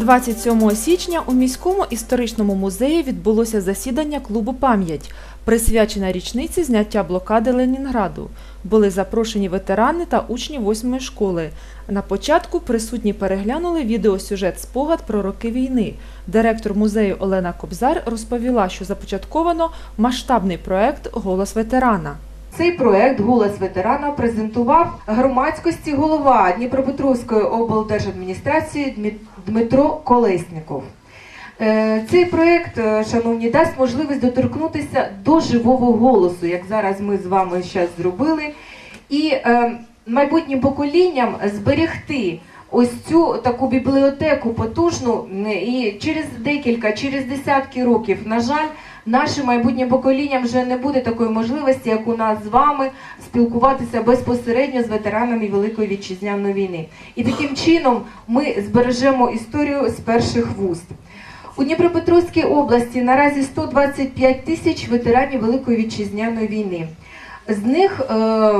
27 січня у міському історичному музеї відбулося засідання клубу Пам'ять, присвячена річниці зняття блокади Ленінграду. Були запрошені ветерани та учні 8 школи. На початку присутні переглянули відеосюжет спогад про роки війни. Директор музею Олена Кобзар розповіла, що започатковано масштабний проект Голос ветерана. Цей проект Голос ветерана презентував громадськості голова Дніпропетровської облдержадміністрації Дмитро Колесніков. Е, Цей проект, е, шановні, дасть можливість доторкнутися до живого голосу, як зараз ми з вами зараз зробили, і е, майбутнім поколінням зберегти ось цю таку бібліотеку потужну і через декілька, через десятки років, на жаль, нашим майбутнім поколінням вже не буде такої можливості, як у нас з вами, спілкуватися безпосередньо з ветеранами Великої вітчизняної війни. І таким чином ми збережемо історію з перших вуст. У Дніпропетровській області наразі 125 тисяч ветеранів Великої вітчизняної війни. З них е,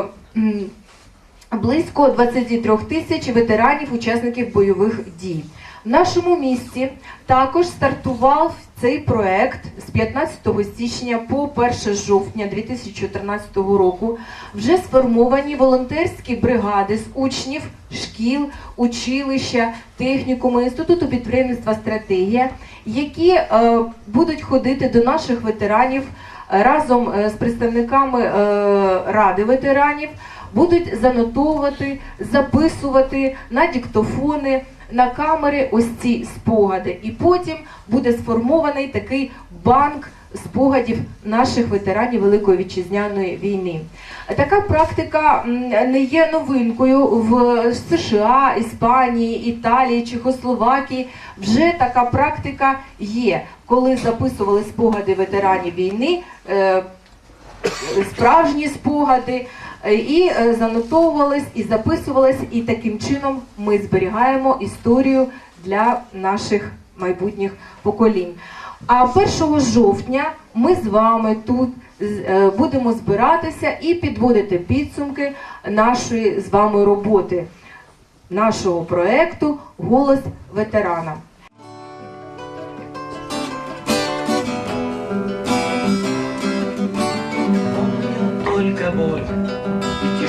близько 23 тисяч ветеранів, учасників бойових дій. В нашому місті також стартував цей проект з 15 січня по 1 жовтня 2014 року. Вже сформовані волонтерські бригади з учнів, шкіл, училища, технікуму, інституту підприємництва стратегія, які е, будуть ходити до наших ветеранів е, разом е, з представниками е, ради ветеранів будуть занотовувати, записувати на диктофони, на камери ось ці спогади. І потім буде сформований такий банк спогадів наших ветеранів Великої вітчизняної війни. Така практика не є новинкою в США, Іспанії, Італії, Чехословакії. Вже така практика є, коли записували спогади ветеранів війни. е, справжні спогади і е, занотовувались і записувались, і таким чином ми зберігаємо історію для наших майбутніх поколінь. А 1 жовтня ми з вами тут е, будемо збиратися і підводити підсумки нашої з вами роботи, нашого проекту Голос ветерана. Только боль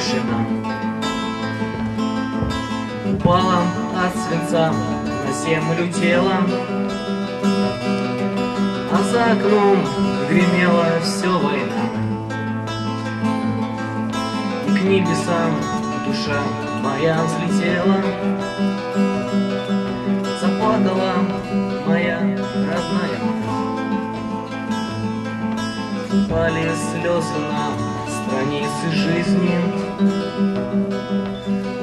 тишина Упала от свинца на землю тело А за окном гремела все война. И к небесам душа моя взлетела. Заплакала моя родная. Упали слезы на страницы жизни.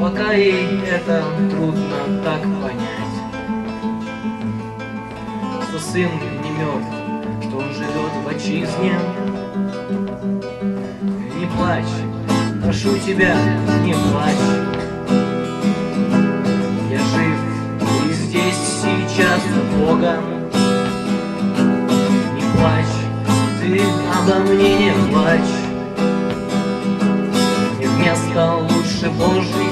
Пока ей это трудно так понять Что сын не мертв, что он живет в отчизне. Не плачь, прошу тебя, не плачь. Я жив и здесь сейчас Бога. Не плачь, ты обо мне не плачь Божьей